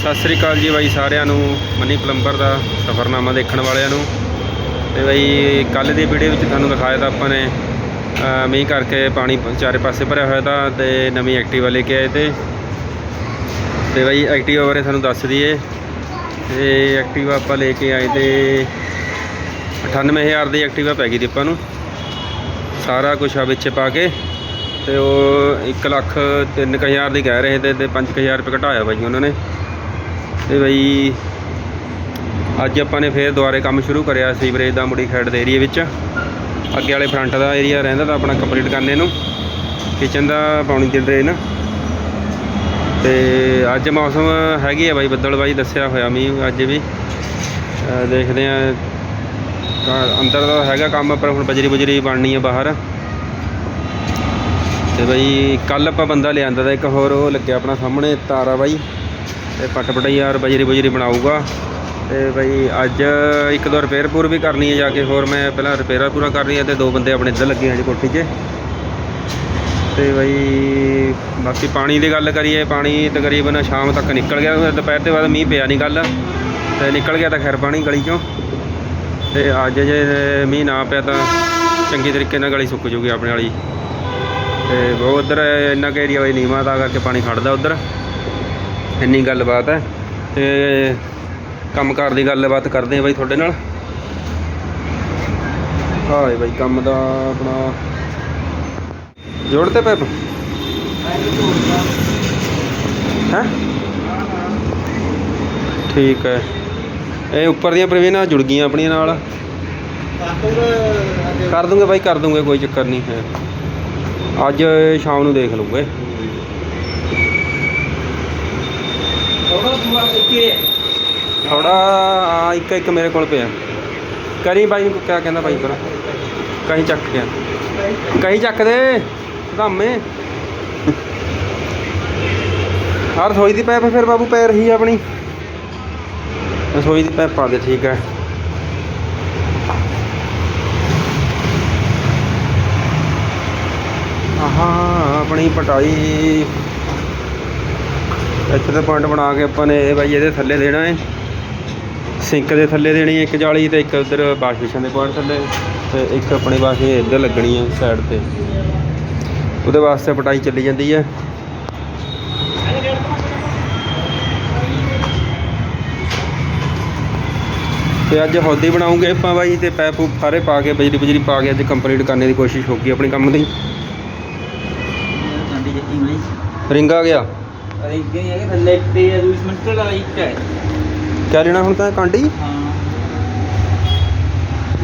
ਸਤਿ ਸ੍ਰੀ ਅਕਾਲ ਜੀ ਬਾਈ ਸਾਰਿਆਂ ਨੂੰ, ਮਨੀ ਪਲੰਬਰ ਦਾ ਸਫਰਨਾਮਾ ਦੇਖਣ ਵਾਲਿਆਂ ਨੂੰ। ਤੇ ਬਾਈ, ਕੱਲ ਦੀ ਵੀਡੀਓ ਵਿੱਚ ਤੁਹਾਨੂੰ ਦਿਖਾਇਆ ਤਾਂ ਆਪਾਂ ਨੇ ਮੀਂਹ ਕਰਕੇ ਪਾਣੀ ਚਾਰੇ ਪਾਸੇ ਭਰਿਆ ਹੋਇਆ ਤਾਂ ਤੇ ਨਵੀਂ ਐਕਟਿਵਾ ਲੈ ਕੇ ਆਏ ਤੇ। ਤੇ ਬਾਈ, ਐਕਟਿਵਾ ਬਾਰੇ ਤੁਹਾਨੂੰ ਦੱਸ ਦਈਏ। ਤੇ ਐਕਟਿਵਾ ਆਪਾਂ ਲੈ ਕੇ ਆਏ ਤੇ 98000 ਦੀ ਐਕਟਿਵਾ ਪੈ ਗਈ ਦੀ ਆਪਾਂ ਨੂੰ। ਸਾਰਾ ਕੁਝ ਆ ਵਿੱਚ ਪਾ ਕੇ ਤੇ ਉਹ 1 ਲੱਖ 3000 ਦੀ ਕਹਿ ਰਹੇ ਤੇ ਤੇ 5000 ਰੁਪਏ ਘਟਾਇਆ ਬਾਈ ਉਹਨਾਂ ਨੇ। ਤੇ ਬਈ ਅੱਜ ਆਪਾਂ ਨੇ ਫੇਰ ਦੁਬਾਰੇ ਕੰਮ ਸ਼ੁਰੂ ਕਰਿਆ ਸੀਵਰੇਜ ਦਾ ਮੁੜੀ ਖੇਡ ਦੇ ਏਰੀਏ ਵਿੱਚ। ਅੱਗੇ ਵਾਲੇ ਫਰੰਟ ਦਾ ਏਰੀਆ ਰਹਿੰਦਾ ਤਾਂ ਆਪਣਾ ਕੰਪਲੀਟ ਕਰਨੇ ਨੂੰ। ਕਿਚਨ ਦਾ ਪਾਣੀ ਦੀ ਡਰੇਨ ਤੇ ਅੱਜ ਮੌਸਮ ਹੈਗੀ ਆ ਬਾਈ ਬੱਦਲ ਬਾਈ, ਦੱਸਿਆ ਹੋਇਆ ਮੀਂਹ ਅੱਜ ਵੀ। ਦੇਖਦੇ ਆ ਅੰਦਰ ਦਾ ਹੈਗਾ ਕੰਮ, ਪਰ ਹੁਣ ਬਜਰੀ ਬਜਰੀ ਬਣਨੀ ਆ ਬਾਹਰ। ਤੇ ਬਈ ਕੱਲ ਆਪਾਂ ਬੰਦਾ ਲਿਆਂਦਾ ਤਾਂ ਇੱਕ ਹੋਰ, ਉਹ ਲੱਗਿਆ ਆਪਣਾ ਸਾਹਮਣੇ ਤਾਰਾ ਬਾਈ। ਤੇ ਪੱਟ ਪਟਾਈ ਯਾਰ ਬਜਰੀ ਬਜਰੀ ਬਣਾਊਗਾ। ਤੇ ਬਈ ਅੱਜ ਇੱਕ ਦੋ ਰਿਪੇਅਰ ਪੂਰ ਵੀ ਕਰਨੀ ਹੈ ਜਾ ਕੇ, ਹੋਰ ਮੈਂ ਪਹਿਲਾਂ ਰਿਪੇਅਰਾਂ ਪੂਰਾ ਕਰਨੀ ਹੈ ਤੇ ਦੋ ਬੰਦੇ ਆਪਣੇ ਇੱਧਰ ਲੱਗੇ ਆ ਜੀ ਕੋਠੀ 'ਚ। ਤੇ ਬਈ ਬਾਕੀ ਪਾਣੀ ਦੀ ਗੱਲ ਕਰੀਏ, ਪਾਣੀ ਤਕਰੀਬਨ ਸ਼ਾਮ ਤੱਕ ਨਿਕਲ ਗਿਆ, ਦੁਪਹਿਰ ਦੇ ਬਾਅਦ ਮੀਂਹ ਪਿਆ ਨਹੀਂ ਗੱਲ ਤੇ ਨਿਕਲ ਗਿਆ ਤਾਂ ਖੈਰ ਪਾਣੀ ਗਲੀ 'ਚੋਂ। ਤੇ ਅੱਜ ਜੇ ਮੀਂਹ ਨਾ ਪਿਆ ਤਾਂ ਚੰਗੀ ਤਰੀਕੇ ਨਾਲ ਗਲੀ ਸੁੱਕ ਜੂਗੀ ਆਪਣੇ ਵਾਲੀ। ਤੇ ਬਹੁਤ ਉਧਰ ਇੰਨਾ ਕੁ ਏਰੀਆ ਹੋਈ ਨੀਵਾਂ ਦਾ ਕਰਕੇ ਪਾਣੀ ਖੜਦਾ ਉਧਰ। ਇੰਨੀ ਗੱਲਬਾਤ ਹੈ ਤੇ ਕੰਮਕਾਰ ਦੀ ਗੱਲਬਾਤ ਕਰਦੇ ਆ ਬਾਈ ਤੁਹਾਡੇ ਨਾਲ। ਹਾਏ ਬਾਈ, ਕੰਮ ਦਾ ਆਪਣਾ ਜੋੜਤੇ ਪੈਪ? ਹੈ? ਠੀਕ ਹੈ। ਇਹ ਉੱਪਰ ਦੀਆਂ ਪ੍ਰਵੀਨਾਂ ਜੁੜ ਗਈਆਂ ਆਪਣੀਆਂ ਨਾਲ। ਕਰ ਦੂੰਗੇ ਬਾਈ, ਕਰ ਦੂੰਗੇ, ਕੋਈ ਚੱਕਰ ਨਹੀਂ ਹੈ। ਅੱਜ ਸ਼ਾਮ ਨੂੰ ਦੇਖ ਲੂੰਗੇ ਥੋੜਾ ਇੱਕ ਇੱਕ ਮੇਰੇ ਕੋਲ ਪਿਆ। ਕਰੀ ਬਾਈ ਨੂੰ ਕਿਆ ਕਹਿੰਦਾ ਬਾਈ ਪਰ ਕਹੀਂ ਚੱਕ ਗਿਆ ਕਹੀਂ ਚੱਕ ਦੇ, ਧਾਮੇ। ਹਰ ਰਸੋਈ ਦੀ ਪੈਪ ਫਿਰ ਬਾਬੂ ਪੈ ਰਹੀ ਆ ਆਪਣੀ। ਰਸੋਈ ਦੀ ਪੈਪ ਪਾ ਦੇ, ਠੀਕ ਹੈ। ਆਹਾਂ, ਆਪਣੀ ਪਟਾਈ ਇੱਥੇ ਤੇ ਪੁਆਇੰਟ ਬਣਾ ਕੇ ਆਪਾਂ ਨੇ ਇਹ ਬਾਈ ਇਹਦੇ ਥੱਲੇ ਦੇਣਾ ਹੈ। ਸਿੰਕ ਦੇ ਥੱਲੇ ਦੇਣੀ ਹੈ ਇੱਕ ਜਾਲੀ ਤੇ ਇੱਕ ਉਧਰ ਵਾਸ਼ ਬੇਸ਼ਨ ਦੇ ਪੁਆਇੰਟ ਥੱਲੇ ਤੇ ਇੱਕ ਆਪਣੀ ਵਾਸ਼ ਇੱਧਰ ਲੱਗਣੀ ਹੈ ਸਾਈਡ ਤੇ। ਉਹਦੇ ਵਾਸਤੇ ਪਟਾਈ ਚੱਲੀ ਜਾਂਦੀ ਹੈ। ਤੇ ਅੱਜ ਹੌਦੀ ਬਣਾਉਂਗੇ ਆਪਾਂ ਬਾਈ ਤੇ ਪੈਪ ਸਾਰੇ ਪਾ ਕੇ ਬਜਰੀ ਬਜਰੀ ਪਾ ਕੇ ਅੱਜ ਕੰਪਲੀਟ ਕਰਨ ਦੀ ਕੋਸ਼ਿਸ਼ ਹੋਊਗੀ ਆਪਣੀ ਕੰਮ ਦੀ। ਰਿੰਗ ਆ ਗਿਆ। ਅੱਗੇ ਹੀ ਹੈ ਥੱਲੇ ਦਾ ਇੱਕ ਹੈ ਕਿਆ ਲੈਣਾ ਹੁਣ ਤਾਂ ਕਾਂਡੀ? ਹਾਂ।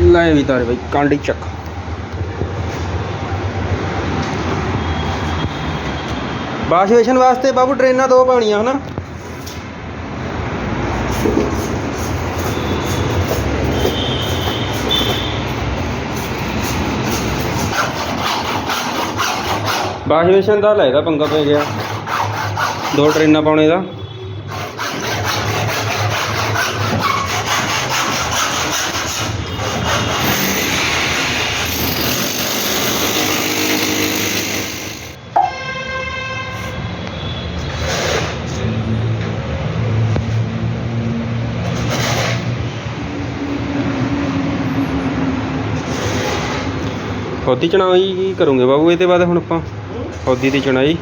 ਲੈ ਵੀ ਤਾਰੇ ਬਾਈ ਕਾਂਡੀ ਚੱਕ। ਵਾਸ਼ ਬੇਸ਼ਨ ਵਾਸਤੇ ਬਾਬੂ ਟ੍ਰੇਨਾਂ ਦੋ ਪਾਉਣੀਆਂ ਹਨਾ? ਵਾਸ਼ ਬੇਸ਼ਨ ਦਾ ਲੈ ਇਹਦਾ ਪੰਗਾ ਪੈ ਗਿਆ। ਦੋ ਟ੍ਰੇਨਾਂ ਪਾਉਣੇ ਦਾ। ਫੌਦੀ ਚਣਾਈ ਕੀ ਕਰੋਗੇ ਬਾਬੂ? ਇਹਦੇ ਬਾਅਦ ਹੁਣ ਆਪਾਂ ਫੌਦੀ ਦੀ ਚਣਾਈ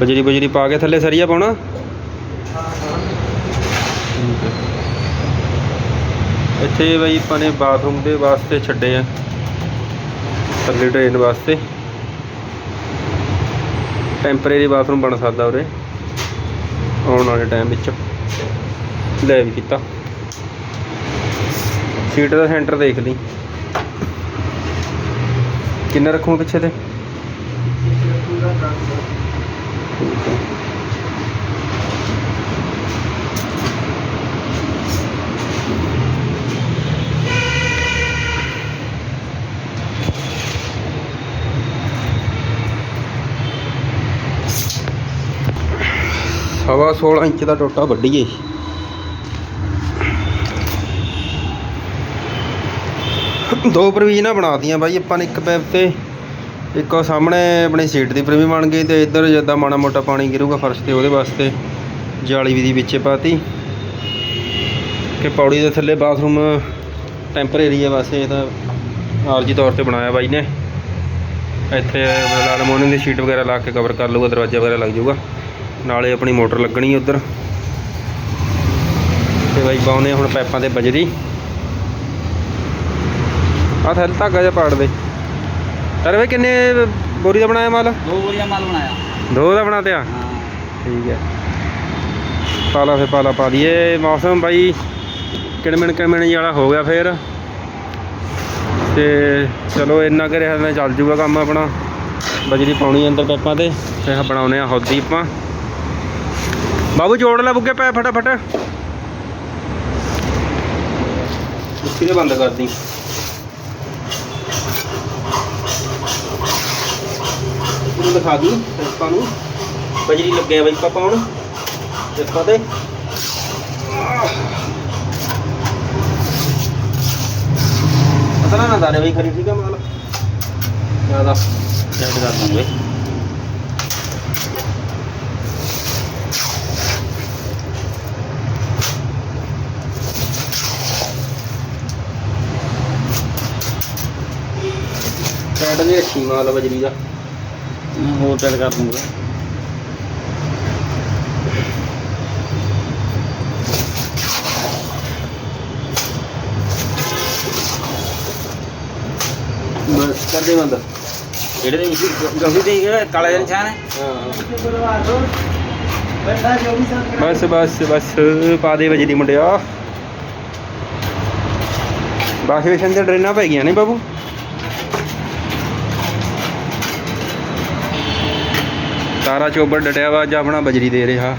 ਬਜਰੀ ਬਜਰੀ ਪਾ ਕੇ ਥੱਲੇ ਸਰੀਆ ਪਾਉਣਾ। ਇੱਥੇ ਬਈ ਆਪਾਂ ਨੇ ਬਾਥਰੂਮ ਦੇ ਵਾਸਤੇ ਛੱਡੇ ਆ। ਥੱਲੇ ਡਰੇਨ ਵਾਸਤੇ। ਟੈਂਪਰੇਰੀ ਬਾਥਰੂਮ ਬਣ ਸਕਦਾ ਉਰੇ। ਆਉਣ ਵਾਲੇ ਟਾਈਮ ਵਿੱਚ। ਲੈ ਵੀ ਕੀਤਾ। ਸੀਟ ਦਾ ਸੈਂਟਰ ਦੇਖ ਲਈ। ਕਿੰਨਾ ਰੱਖੂ ਪਿੱਛੇ ਤੇ? ਸਵਾ 16 ਇੰਚ ਦਾ ਟੋਟਾ ਵੱਢੀਏ। ਦੋ ਪ੍ਰਵੀਨਾਂ ਬਣਾਤੀਆਂ ਬਾਈ, ਆਪਾਂ ਨੇ ਇੱਕ ਪੈਪ ਤੇ, ਇੱਕ ਉਹ ਸਾਹਮਣੇ ਆਪਣੀ ਸੀਟ ਦੀ ਪ੍ਰਵੀ ਬਣ ਗਈ ਤੇ ਇੱਧਰ ਜਿੱਦਾਂ ਮਾੜਾ ਮੋਟਾ ਪਾਣੀ ਗਿਰੂਗਾ ਫਰਸ਼ ਤੇ, ਉਹਦੇ ਵਾਸਤੇ ਜਾਲੀ ਵੀ ਦੀ ਵਿੱਚੇ ਪਾਤੀ। ਕਿ ਪੌੜੀ ਦੇ ਥੱਲੇ ਬਾਥਰੂਮ ਟੈਂਪਰੇਰੀ ਹੈ ਵਾਸਤੇ ਇਹ ਤਾਂ ਆਰਜੀ ਤੌਰ ਤੇ ਬਣਾਇਆ ਬਾਈ ਨੇ। ਇੱਥੇ ਮਤਲਬ ਦੀ ਸ਼ੀਟ ਵਗੈਰਾ ਲਾ ਕੇ ਕਵਰ ਕਰ ਲਊਗਾ, ਦਰਵਾਜ਼ਾ ਵਗੈਰਾ ਲੱਗ ਜਾਊਗਾ। ਨਾਲੇ ਆਪਣੀ ਮੋਟਰ ਲੱਗਣੀ ਉੱਧਰ। ਤੇ ਬਾਈ ਪਾਉਨੇ ਹੁਣ ਪਾਈਪਾਂ ਤੇ ਬਜਰੀ ਆਹ ਥੱਲੇ ਧਾਗਾ ਜਿਹਾ ਪਾੜ ਦੇ। ਤਰ ਵੇ ਕਿੰਨੇ ਬੋਰੀ ਦਾ ਬਣਾਇਆ ਮਾਲ? ਦੋ ਬੋਰੀਆਂ ਮਾਲ ਬਣਾਇਆ। ਦੋ ਦਾ ਬਣਾ ਤਿਆ? ਹਾਂ। ਠੀਕ ਹੈ। ਪਾਲਾ ਫੇ ਪਾਲਾ ਪਾ ਦਈਏ। ਮੌਸਮ ਬਾਈ ਕਿਣਮਣ ਕਿਣਮਣ ਵਾਲਾ ਹੋ ਗਿਆ ਫੇਰ। ਤੇ ਚਲੋ ਇੰਨਾ ਕੁ ਰਿਹਾ ਤਾਂ ਚੱਲ ਜੂਗਾ ਕੰਮ ਆਪਣਾ। ਬਜਰੀ ਪਾਉਣੀ ਅੰਦਰ ਪੈਪਾਂ ਤੇ ਤੇ ਬਣਾਉਨੇ ਆ ਹੌਦੀ ਆਪਾਂ। ਬਾਬੂ ਜੋੜ ਲੈ ਬੁੱਗੇ ਪੈ ਫਟਾਫਟ। ਉੱਥੇ ਬੰਦ ਕਰਦੀ। ਇਹਨੂੰ ਦਿਖਾ ਦੀ ਪੈਪਾਂ ਨੂੰ। ਬਜਰੀ ਲੱਗਿਆ ਬਾਈ ਆਪਾਂ ਪਾਉਣ ਦੇਖੋ ਤੇ। ਪਤਾ ਨਾ ਦਾਰੇ ਬਾਈ ਖਰੀ ਠੀਕ ਆ ਮਾਲ। ਜ਼ਿਆਦਾ ਜੱਟ ਕਰ ਦਾਂਗੇ ਟੈਟ ਦੀ ਰੱਖੀ ਮਾਲ ਬਜਰੀ ਦਾ। ਮੈਂ ਹੋਰ ਚੱਲ ਕਰ ਦੂੰਗਾ। ਬਸ ਕਰ ਦੇ ਬੰਦ। ਜਿਹੜੇ ਦੇ ਵਿੱਚ ਦੇ ਜਿਹੜਾ ਕਾਲਾ ਜਿਹਾ ਨਿਸ਼ਾਨ ਹੈ ਹਾਂ। ਬਸ ਬਸ ਬਸ ਪਾ ਦੇ ਵਜਦੀ ਮੁੰਡਿਆ ਬਾਕੀ ਵੇਸ਼ਨ ਤੇ ਡਰੇਨਾਂ ਪੈ ਗਈਆਂ ਨੇ ਬਾਬੂ। ਤਾਰਾ ਚੋਬਰ ਡਟਿਆ ਵਾ ਅੱਜ ਆਪਣਾ ਬਜਰੀ ਦੇ ਰਿਹਾ।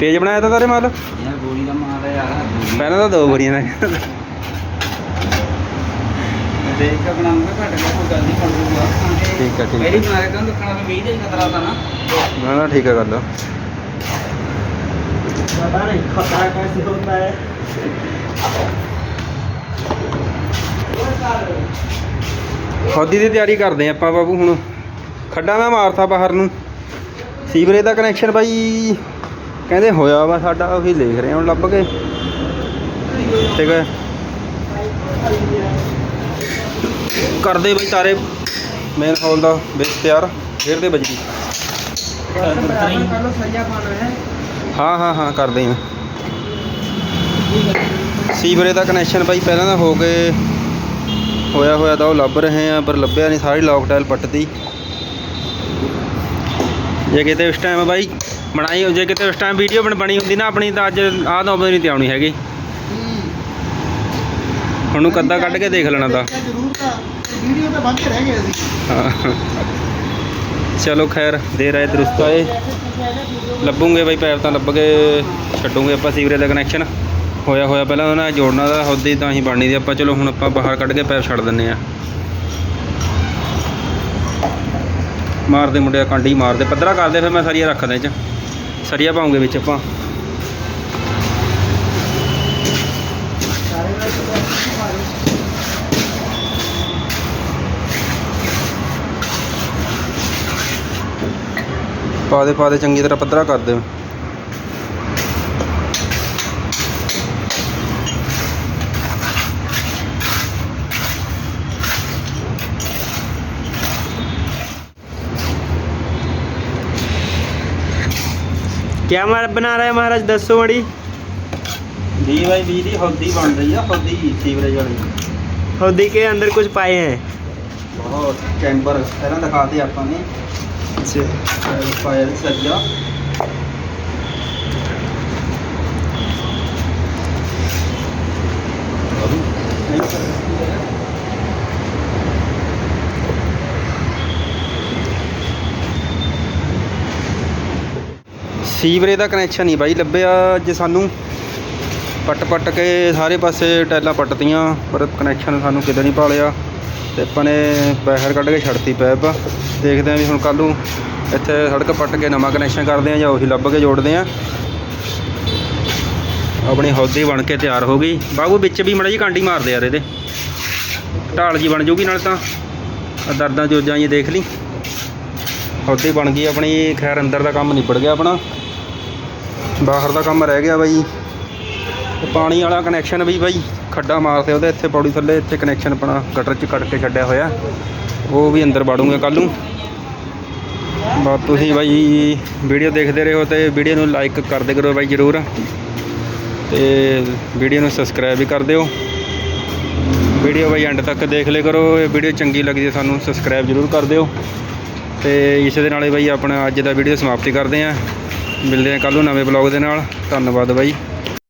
ਪੇਜ ਬਣਾਇਆ ਤਾਂ ਤਾਰੇ ਮਾਲ? ਯਾਰ ਗੋਲੀ ਦਾ ਮਾਲ ਹੈ ਯਾਰ ਪਹਿਲਾਂ ਤਾਂ ਦੋ ਗੋਲੀਆਂ ਦਾ ਦੇਖ ਕੇ ਬਣਾਉਂਗਾ ਗਿਆ ਕੋਈ ਗੱਲ ਨਹੀਂ ਕਰੂਗਾ ਠੀਕ ਹੈ ਠੀਕ ਹੈ ਮੇਰੀ ਬਣਾ ਕੇ ਦੇਖਣਾ ਵੀ 20 ਖਤਰਾ ਤਾਂ ਨਾ। ਨਾ ਨਾ ਠੀਕ ਹੈ ਗੱਲ। ਪਤਾ ਨਹੀਂ ਖਤਰਾ ਕੈਸੇ ਹੁੰਦਾ ਹੈ ਖੋਦੀ ਦੀ ਤਿਆਰੀ ਕਰਦੇ ਆ ਆਪਾਂ ਬਾਬੂ ਹੁਣ। ਖੱਡਾ ਮੈਂ ਮਾਰਤਾ ਬਾਹਰ ਨੂੰ। ਸੀਵਰੇਜ ਦਾ ਕਨੈਕਸ਼ਨ ਬਾਈ। ਕਹਿੰਦੇ ਹੋਇਆ ਵਾ ਸਾਡਾ, ਉਹੀ ਲਿਖ ਰਹੇ ਹੁਣ ਲੱਭ ਕੇ। ਠੀਕ ਹੈ ਕਰਦੇ ਬਈ ਤਾਰੇ। ਮੇਨ ਹਾਲ ਦਾ ਵਿੱਚ ਤਿਆਰ। ਫੇਰ ਦੇ ਬਜਰੀ ਹਾਂ ਹਾਂ ਹਾਂ, ਕਰਦੇ ਆ ਸੀਵਰੇਜ ਦਾ ਕਨੈਕਸ਼ਨ ਬਾਈ ਪਹਿਲਾਂ ਤਾਂ ਹੋ ਕੇ ਹੋਇਆ ਹੋਇਆ ਤਾਂ ਉਹ ਲੱਭ ਰਹੇ ਆ, ਪਰ ਲੱਭਿਆ ਨਹੀਂ, ਸਾਰੀ ਲੌਕ ਪੱਟਦੀ ਜੇ ਕਿਤੇ ਉਸ ਟਾਈਮ ਬਾਈ ਬਣਾਈ, ਜੇ ਕਿਤੇ ਉਸ ਟਾਈਮ ਵੀਡੀਓ ਬਣ, ਬਣੀ ਹੁੰਦੀ ਨਾ ਆਪਣੀ, ਤਾਂ ਅੱਜ ਆਹ ਨੌਬਤ ਨਹੀਂ ਤੇ ਆਉਣੀ ਹੈਗੀ। ਹੁਣ ਨੂੰ ਕੱਦਾ ਕੱਢ ਕੇ ਦੇਖ ਲੈਣਾ ਤਾਂ। ਵੀਡੀਓ ਤਾਂ ਬੰਦ ਰਹਿ ਗਏ ਸੀ ਚਲੋ ਖੈਰ, ਦੇ ਰਹੇ ਦਰੁਸਤ ਆਏ ਲੱਭੂਗੇ ਬਾਈ ਪੈਪ ਤਾਂ ਲੱਭ ਕੇ ਛੱਡੂਗੇ ਆਪਾਂ ਸੀਵਰੇਜ ਦਾ ਕਨੈਕਸ਼ਨ ਹੋਇਆ ਹੋਇਆ ਪਹਿਲਾਂ ਉਹਨਾਂ ਨਾਲ ਜੋੜਨਾ ਦਾ ਹੌਦੀ ਤਾਂ ਹੀ ਬਣਨੀ ਦੀ ਆਪਾਂ ਚਲੋ ਹੁਣ ਆਪਾਂ ਬਾਹਰ ਕੱਢ ਕੇ ਪੈਪ ਛੱਡ ਦਿੰਨੇ ਆ ਮਾਰਦੇ ਮੁੰਡਿਆ ਕਾਂਡੀ ਮਾਰਦੇ। ਪੱਧਰਾ ਕਰਦੇ, ਫਿਰ ਮੈਂ ਸਰੀਆ ਰੱਖਦਾ ਇਹ ਚ। ਸਰੀਆ ਪਾਉਂਗੇ ਵਿੱਚ ਆਪਾਂ। ਪਾ ਦੇ ਪਾ ਦੇ, ਚੰਗੀ ਤਰ੍ਹਾਂ ਪੱਧਰਾ ਕਰ ਦੇ क्या हमारा बना रहा है महाराज दस सौ मड़ी जी भाई बीज की हौदी बन रही है हौदी सीवरेज वाली हौदी के अंदर कुछ पाए हैं बहुत चैम्बर पहला दिखाते आप ने अच्छा पाया सज्जा Thank you. ਸੀਵਰੇਜ ਦਾ ਕਨੈਕਸ਼ਨ ਨਹੀਂ ਬਾਈ ਲੱਭਿਆ ਜੇ ਸਾਨੂੰ। ਪੱਟ ਪੱਟ ਕੇ ਸਾਰੇ ਪਾਸੇ ਟੈਲਾਂ ਪੱਟਤੀਆਂ, ਪਰ ਕਨੈਕਸ਼ਨ ਸਾਨੂੰ ਕਿਤੇ ਨਹੀਂ ਭਾਲਿਆ ਤੇ ਆਪਾਂ ਨੇ ਬਾਹਰ ਕੱਢ ਕੇ ਛੱਡਤੀ ਪੈਪ ਦੇਖਦੇ ਆਂ ਵੀ ਹੁਣ ਕੱਲ ਨੂੰ ਇੱਥੇ ਸੜਕ ਪੱਟ ਕੇ ਨਵਾਂ ਕਨੈਕਸ਼ਨ ਕਰਦੇ ਆਂ ਜਾਂ ਉਹੀ ਲੱਭ ਕੇ ਜੋੜਦੇ ਆਂ ਆਪਣੀ ਹੌਦੀ ਬਣ ਕੇ ਤਿਆਰ ਹੋ ਗਈ। ਬਾਬੂ ਵਿੱਚ ਵੀ ਮੜਾ ਜੀ ਕਾਂਡੀ ਮਾਰਦੇ ਯਾਰ ਇਹਦੇ। ਢਾਲ ਜੀ ਬਣ ਜੂਗੀ ਨਾਲ ਤਾਂ। ਦਰਦਾਂ ਜੋਜਾਂ ਜੀ ਦੇਖ ਲਈ। ਹੌਦੀ ਬਣ ਗਈ ਆਪਣੀ, ਖੈਰ ਅੰਦਰ ਦਾ ਕੰਮ ਨਿਬੜ ਗਿਆ ਆਪਣਾ। ਬਾਹਰ ਦਾ ਕੰਮ ਰਹਿ ਗਿਆ ਬਾਈ। ਤੇ ਪਾਣੀ ਵਾਲਾ ਕਨੈਕਸ਼ਨ ਵੀ ਬਾਈ, ਖੱਡਾ ਮਾਰਦੇ ਉਹਦੇ ਇੱਥੇ ਪੌੜੀ ਥੱਲੇ, ਇੱਥੇ ਕਨੈਕਸ਼ਨ ਆਪਣਾ ਗਟਰ 'ਚ ਕੱਟ ਕੇ ਛੱਡਿਆ ਹੋਇਆ। ਉਹ ਵੀ ਅੰਦਰ ਵੜੂਗੇ ਕੱਲ ਨੂੰ। ਬਸ ਤੁਸੀਂ ਬਾਈ ਵੀਡੀਓ ਦੇਖਦੇ ਰਹੋ ਤੇ ਵੀਡੀਓ ਨੂੰ ਲਾਈਕ ਕਰਦੇ ਕਰੋ ਬਾਈ ਜਰੂਰ। ਤੇ ਵੀਡੀਓ ਨੂੰ ਸਬਸਕ੍ਰਾਈਬ ਵੀ ਕਰ ਦਿਓ। ਵੀਡੀਓ ਬਾਈ ਐਂਡ ਤੱਕ ਦੇਖ ਲਿਆ ਕਰੋ, ਇਹ ਵੀਡੀਓ ਚੰਗੀ ਲੱਗਦੀ ਹੈ ਸਾਨੂੰ ਸਬਸਕ੍ਰਾਈਬ ਜਰੂਰ ਕਰ ਦਿਓ। ਤੇ ਇਸ ਦੇ ਨਾਲ ਹੀ ਬਾਈ ਆਪਣਾ ਅੱਜ ਦਾ ਵੀਡੀਓ ਸਮਾਪਤੀ ਕਰਦੇ ਆਂ ਮਿਲਦੇ ਹਾਂ ਕੱਲ ਨੂੰ ਨਵੇਂ ਬਲੌਗ ਦੇ ਨਾਲ। ਧੰਨਵਾਦ ਬਾਈ।